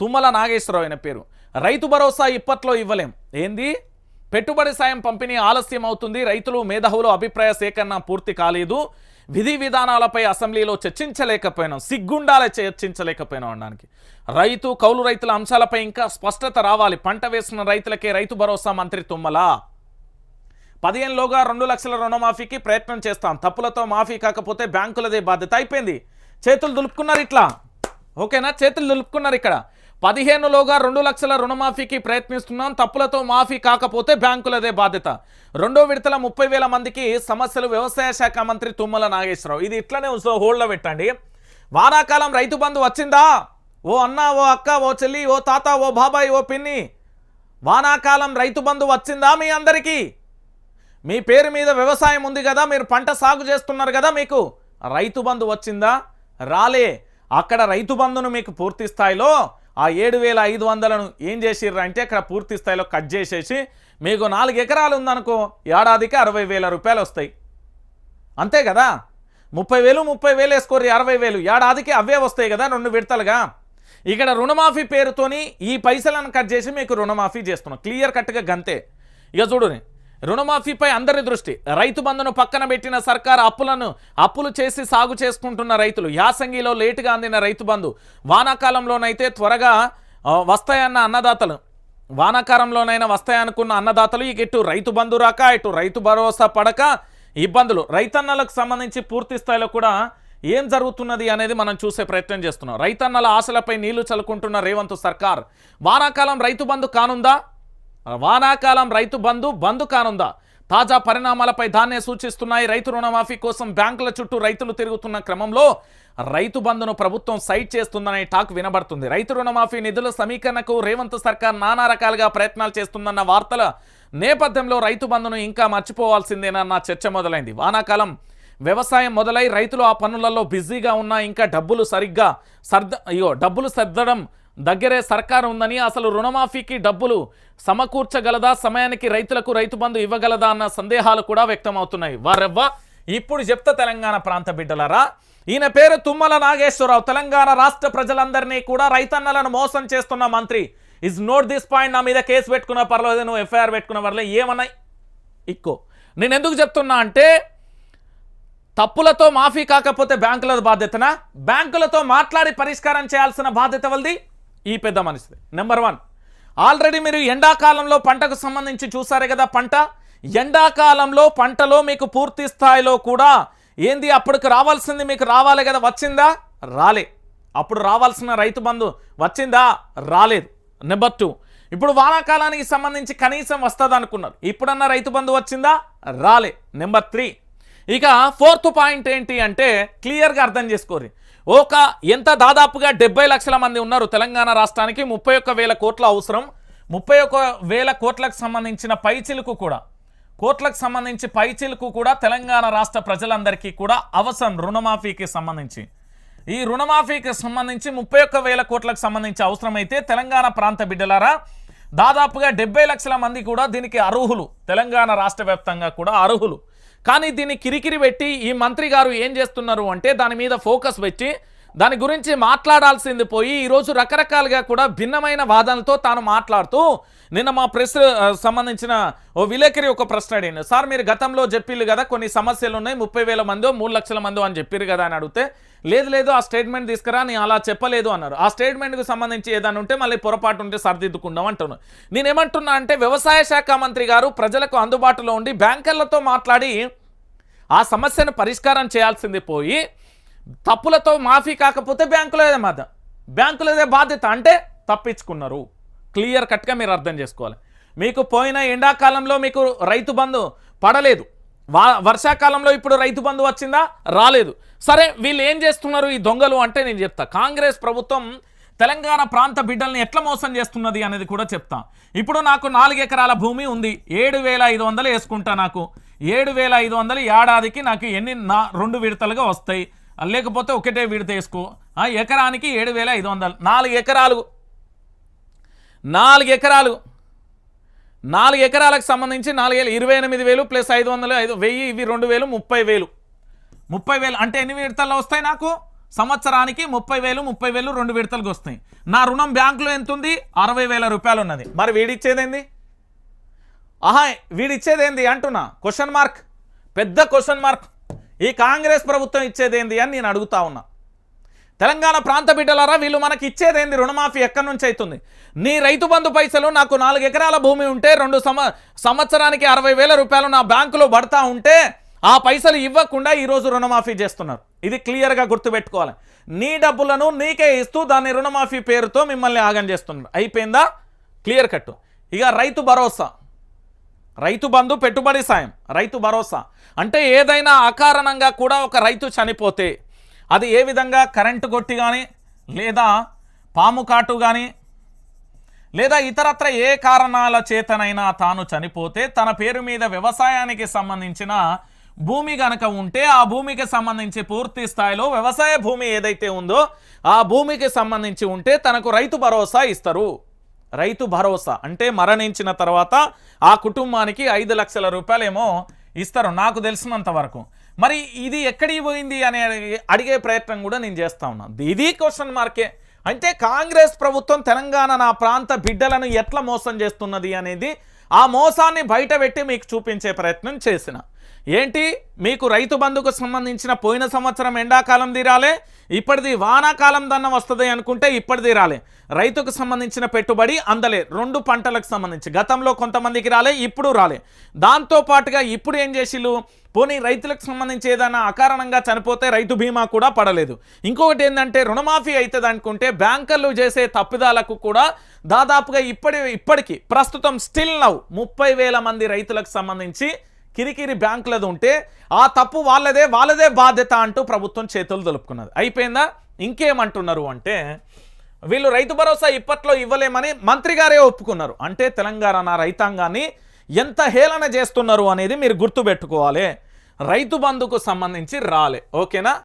తుమ్మల నాగేశ్వరరావు ఆయన పేరు. రైతు భరోసా ఇప్పట్లో ఇవ్వలేం. ఏంది? పెట్టుబడి సాయం పంపిణీ ఆలస్యం అవుతుంది. రైతులు మేధావులు అభిప్రాయ సేకరణ పూర్తి కాలేదు. విధి విధానాలపై అసెంబ్లీలో చర్చించలేకపోయినాం. సిగ్గుండాలే చర్చించలేకపోయినాం అనడానికి. రైతు కౌలు రైతుల అంశాలపై ఇంకా స్పష్టత రావాలి. పంట వేసిన రైతులకే రైతు భరోసా మంత్రి తుమ్మల. పదిహేనులోగా రెండు లక్షల రుణమాఫీకి ప్రయత్నం చేస్తాం. తప్పులతో మాఫీ కాకపోతే బ్యాంకులదే బాధ్యత. అయిపోయింది. చేతులు దులుపుకున్నారు ఇట్లా. ఓకేనా? చేతులు దులుపుకున్నారు ఇక్కడ. పదిహేనులోగా రెండు లక్షల రుణమాఫీకి ప్రయత్నిస్తున్నాం. తప్పులతో మాఫీ కాకపోతే బ్యాంకులదే బాధ్యత. రెండో విడతల ముప్పై వేల మందికి సమస్యలు వ్యవసాయ శాఖ మంత్రి తుమ్మల నాగేశ్వరరావు. ఇది ఇట్లనే ఉంచు హోల్డ్లో పెట్టండి. వానాకాలం రైతు బంధు వచ్చిందా? ఓ అన్న ఓ అక్క ఓ చెల్లి ఓ తాత ఓ బాబాయ్ ఓ పిన్ని. వానాకాలం రైతు బంధు వచ్చిందా మీ అందరికీ? మీ పేరు మీద వ్యవసాయం ఉంది కదా మీరు పంట సాగు చేస్తున్నారు కదా మీకు. రైతు బంధు వచ్చిందా? రాలే. అక్కడ రైతు బంధును మీకు పూర్తి స్థాయిలో ఆ ఏడు వేల ఐదు వందలను ఏం చేసిర్రు అంటే అక్కడ పూర్తి స్థాయిలో కట్ చేసేసి మీకు నాలుగు ఎకరాలు ఉందనుకో ఏడాదికి అరవై వేల రూపాయలు వస్తాయి. అంతే కదా? ముప్పై వేలు ముప్పై వేలు వేసుకోరు అరవై వేలు. ఏడాదికి అవే వస్తాయి కదా రెండు విడతలుగా? ఇక్కడ రుణమాఫీ పేరుతోని ఈ పైసలను కట్ చేసి మీకు రుణమాఫీ చేస్తున్నాం. క్లియర్ కట్గా గంతే. ఇక చూడు రుణమాఫీపై అందరి దృష్టి. రైతు బంధును పక్కన పెట్టిన సర్కార్ అప్పులను అప్పులు చేసి సాగు చేసుకుంటున్న రైతులు. యాసంగిలో లేటుగా అందిన రైతు బంధు. వానాకాలంలోనైతే త్వరగా వస్తాయన్న అన్నదాతలు. వానాకాలంలోనైనా వస్తాయనుకున్న అన్నదాతలు ఇక ఇటు రైతు బంధు రాక ఇటు రైతు భరోసా పడక ఇబ్బందులు. రైతన్నలకు సంబంధించి పూర్తి స్థాయిలో కూడా ఏం జరుగుతున్నది అనేది మనం చూసే ప్రయత్నం చేస్తున్నాం. రైతన్నల ఆశలపై నీళ్ళు చల్లుకుంటున్న రేవంత్ సర్కార్. వానాకాలం రైతు బంధు కానుందా? వానాకాలం రైతు బంధు బంధు కానుందా? తాజా పరిణామాలపై దాన్నే సూచిస్తున్నాయి. రైతు రుణమాఫీ కోసం బ్యాంకుల చుట్టూ రైతులు తిరుగుతున్న క్రమంలో రైతు బంధును ప్రభుత్వం సైట్ చేస్తుందనే టాక్ వినబడుతుంది. రైతు రుణమాఫీ నిధుల సమీకరణకు రేవంత్ సర్కార్ నానా రకాలుగా ప్రయత్నాలు చేస్తుందన్న వార్తల నేపథ్యంలో రైతు బంధును ఇంకా మర్చిపోవాల్సిందేనన్న చర్చ మొదలైంది. వానాకాలం వ్యవసాయం మొదలై రైతులు ఆ పనులలో బిజీగా ఉన్నా ఇంకా డబ్బులు సరిగ్గా సర్ద అయ్యో డబ్బులు సర్దడం దగ్గరే సర్కారు ఉందని అసలు రుణమాఫీకి డబ్బులు సమకూర్చగలదా? సమయానికి రైతులకు రైతు బంధు ఇవ్వగలదా అన్న సందేహాలు కూడా వ్యక్తమవుతున్నాయి. వారెవ్వా? ఇప్పుడు చెప్తా తెలంగాణ ప్రాంత బిడ్డలరా ఈయన పేరు తుమ్మల నాగేశ్వరరావు. తెలంగాణ రాష్ట్ర ప్రజలందరినీ కూడా రైతన్నలను మోసం చేస్తున్న మంత్రి. ఇస్ నోట్ దిస్ పాయింట్ నా మీద కేసు పెట్టుకున్న పర్లేదు నువ్వు ఎఫ్ఐఆర్ పెట్టుకున్న పర్లేదు ఏమన్నా ఇక్కో. నేను ఎందుకు చెప్తున్నా అంటే తప్పులతో మాఫీ కాకపోతే బ్యాంకుల బాధ్యతనా? బ్యాంకులతో మాట్లాడి పరిష్కారం చేయాల్సిన బాధ్యత వల్ది ఈ పెద్ద మనిషిది. నెంబర్ వన్ ఆల్రెడీ మీరు ఎండాకాలంలో పంటకు సంబంధించి చూసారే కదా పంట? ఎండాకాలంలో పంటలో మీకు పూర్తి స్థాయిలో కూడా ఏంది అప్పటికి రావాల్సింది మీకు రావాలి కదా వచ్చిందా? రాలే. అప్పుడు రావాల్సిన రైతు బంధు వచ్చిందా? రాలేదు. నెంబర్ టూ ఇప్పుడు వానాకాలానికి సంబంధించి కనీసం వస్తుంది అనుకున్నారు. ఇప్పుడన్నా రైతు బంధు వచ్చిందా? రాలే. నెంబర్ త్రీ ఇక ఫోర్త్ పాయింట్ ఏంటి అంటే క్లియర్గా అర్థం చేసుకోరు ఒక ఎంత దాదాపుగా డెబ్బై లక్షల మంది ఉన్నారు తెలంగాణ రాష్ట్రానికి? ముప్పై ఒక్క వేల కోట్ల అవసరం. ముప్పై ఒక్క వేల కోట్లకు సంబంధించిన పైచిలుకు కూడా. కోట్లకు సంబంధించి పైచిలుకు కూడా తెలంగాణ రాష్ట్ర ప్రజలందరికీ కూడా అవసరం రుణమాఫీకి సంబంధించి. ఈ రుణమాఫీకి సంబంధించి ముప్పై ఒక్క వేల కోట్లకు సంబంధించి అవసరమైతే తెలంగాణ ప్రాంత బిడ్డలారా దాదాపుగా డెబ్బై లక్షల మంది కూడా దీనికి అర్హులు. తెలంగాణ రాష్ట్ర వ్యాప్తంగా కూడా అర్హులు. కానీ దీన్ని కిరికిరి పెట్టి ఈ మంత్రి గారు ఏం చేస్తున్నారు అంటే దాని మీద ఫోకస్ పెట్టి దాని గురించి మాట్లాడాల్సింది పోయి ఈరోజు రకరకాలుగా కూడా భిన్నమైన వాదనలతో తాను మాట్లాడుతూ నిన్న మా ప్రెస్ సంబంధించిన ఓ విలేకరి ఒక ప్రశ్న అడిగింది సార్ మీరు గతంలో చెప్పిల్లు కదా కొన్ని సమస్యలు ఉన్నాయి ముప్పై వేల మందో మూడు లక్షల మందో అని చెప్పారు కదా అని అడిగితే లేదు లేదు ఆ స్టేట్మెంట్ తీసుకురా నేను అలా చెప్పలేదు అన్నారు. ఆ స్టేట్మెంట్కి సంబంధించి ఏదైనా ఉంటే మళ్ళీ పొరపాటు ఉంటే సరిదిద్దుకుందాం అంటున్నాను నేనేమంటున్నా అంటే వ్యవసాయ శాఖ మంత్రి గారు ప్రజలకు అందుబాటులో ఉండి బ్యాంకర్లతో మాట్లాడి ఆ సమస్యను పరిష్కారం చేయాల్సింది పోయి తప్పులతో మాఫీ కాకపోతే బ్యాంకులదే బాధ. బ్యాంకులదే బాధ్యత అంటే తప్పించుకున్నారు. క్లియర్ కట్గా మీరు అర్థం చేసుకోవాలి. మీకు పోయిన ఎండాకాలంలో మీకు రైతు బంధు పడలేదు. వా వర్షాకాలంలో ఇప్పుడు రైతు బంధు వచ్చిందా? రాలేదు. సరే వీళ్ళు ఏం చేస్తున్నారు ఈ దొంగలు అంటే నేను చెప్తా. కాంగ్రెస్ ప్రభుత్వం తెలంగాణ ప్రాంత బిడ్డల్ని ఎట్లా మోసం చేస్తున్నది అనేది కూడా చెప్తా. ఇప్పుడు నాకు నాలుగు ఎకరాల భూమి ఉంది. ఏడు వేల ఐదు వందలు వేసుకుంటా నాకు. ఏడు వేల ఐదు వందలు ఏడాదికి నాకు ఎన్ని నా రెండు విడతలుగా వస్తాయి. లేకపోతే ఒకటే విడత వేసుకో. ఆ, ఎకరానికి ఏడు వేల ఐదు వందలు. నాలుగు ఎకరాలు. నాలుగు ఎకరాలు. నాలుగు ఎకరాలకు సంబంధించి నాలుగు వేలు ఇరవై ఎనిమిది వేలు ప్లస్ ఐదు వందలు ఐదు వెయ్యి ఇవి రెండు వేలు ముప్పై వేలు. ముప్పై వేలు అంటే ఎన్ని విడతల్లో వస్తాయి నాకు? సంవత్సరానికి ముప్పై వేలు ముప్పై వేలు రెండు విడతలకు వస్తాయి. నా రుణం బ్యాంకులో ఎంత ఉంది అరవై వేల రూపాయలు ఉన్నది. మరి వీడిచ్చేదేంది ఆహా వీడిచ్చేదేంది అంటున్నా. క్వశ్చన్ మార్క్ పెద్ద క్వశ్చన్ మార్క్ ఈ కాంగ్రెస్ ప్రభుత్వం ఇచ్చేదేంది అని నేను అడుగుతా ఉన్నా. తెలంగాణ ప్రాంత బిడ్డలారా వీళ్ళు మనకి ఇచ్చేదేంది రుణమాఫీ ఎక్కడి నుంచి అవుతుంది నీ రైతు బంధు పైసలు నాకు నాలుగు ఎకరాల భూమి ఉంటే రెండు సంవత్సరానికి అరవై వేల రూపాయలు నా బ్యాంకులో పడతా ఉంటే ఆ పైసలు ఇవ్వకుండా ఈరోజు రుణమాఫీ చేస్తున్నారు. ఇది క్లియర్గా గుర్తుపెట్టుకోవాలి. నీ డబ్బులను నీకే ఇస్తూ దాన్ని రుణమాఫీ పేరుతో మిమ్మల్ని ఆగం చేస్తున్నారు. అయిపోయిందా? క్లియర్ కట్ ఇక రైతు భరోసా. రైతు బంధు పెట్టుబడి సాయం రైతు భరోసా. అంటే ఏదైనా అకారణంగా కూడా ఒక రైతు చనిపోతే అది ఏ విధంగా కరెంటు కొట్టి కానీ లేదా పాము కాటు కానీ లేదా ఇతరత్ర ఏ కారణాల చేతనైనా తాను చనిపోతే తన పేరు మీద వ్యవసాయానికి సంబంధించిన భూమి గనక ఉంటే ఆ భూమికి సంబంధించి పూర్తి స్థాయిలో వ్యవసాయ భూమి ఏదైతే ఉందో ఆ భూమికి సంబంధించి ఉంటే తనకు రైతు భరోసా ఇస్తారు. రైతు భరోసా అంటే మరణించిన తర్వాత ఆ కుటుంబానికి ఐదు లక్షల రూపాయలేమో ఇస్తారు నాకు తెలిసినంత వరకు. మరి ఇది ఎక్కడికి పోయింది అని అడిగే ప్రయత్నం కూడా నేను చేస్తా ఉన్నాను ఇది క్వశ్చన్ మార్కే అంటే కాంగ్రెస్ ప్రభుత్వం తెలంగాణ నా ప్రాంత బిడ్డలను ఎట్లా మోసం చేస్తున్నది అనేది ఆ మోసాన్ని బయటపెట్టి మీకు చూపించే ప్రయత్నం చేసిన. ఏంటి? మీకు రైతు బంధుకు సంబంధించిన పోయిన సంవత్సరం ఎండాకాలం తీరాలే ఇప్పటిది వానాకాలం దన్న వస్తుంది అనుకుంటే ఇప్పటిది రాలే. రైతుకు సంబంధించిన పెట్టుబడి అందలే రెండు పంటలకు సంబంధించి. గతంలో కొంతమందికి రాలే ఇప్పుడు రాలే. దాంతో పాటుగా ఇప్పుడు ఏం చేసిళ్ళు పోనీ రైతులకు సంబంధించి ఏదైనా అకారణంగా చనిపోతే రైతు బీమా కూడా పడలేదు. ఇంకొకటి ఏంటంటే రుణమాఫీ అవుతుంది అనుకుంటే బ్యాంకర్లు చేసే తప్పిదాలకు కూడా దాదాపుగా ఇప్పటి ఇప్పటికి ప్రస్తుతం స్టిల్ నవ్ ముప్పై వేల మంది రైతులకు సంబంధించి కిరికిరి బ్యాంకులది ఉంటే ఆ తప్పు వాళ్ళదే వాళ్ళదే బాధ్యత అంటూ ప్రభుత్వం చేతులు దొలుపుకున్నది. అయిపోయిందా? ఇంకేమంటున్నారు అంటే వీళ్ళు రైతు భరోసా ఇప్పట్లో ఇవ్వలేమని మంత్రి గారే ఒప్పుకున్నారు. అంటే తెలంగాణ నా రైతాంగాన్ని ఎంత హేళన చేస్తున్నారు అనేది మీరు గుర్తుపెట్టుకోవాలి. రైతు బంధుకు సంబంధించి రాలే. ఓకేనా?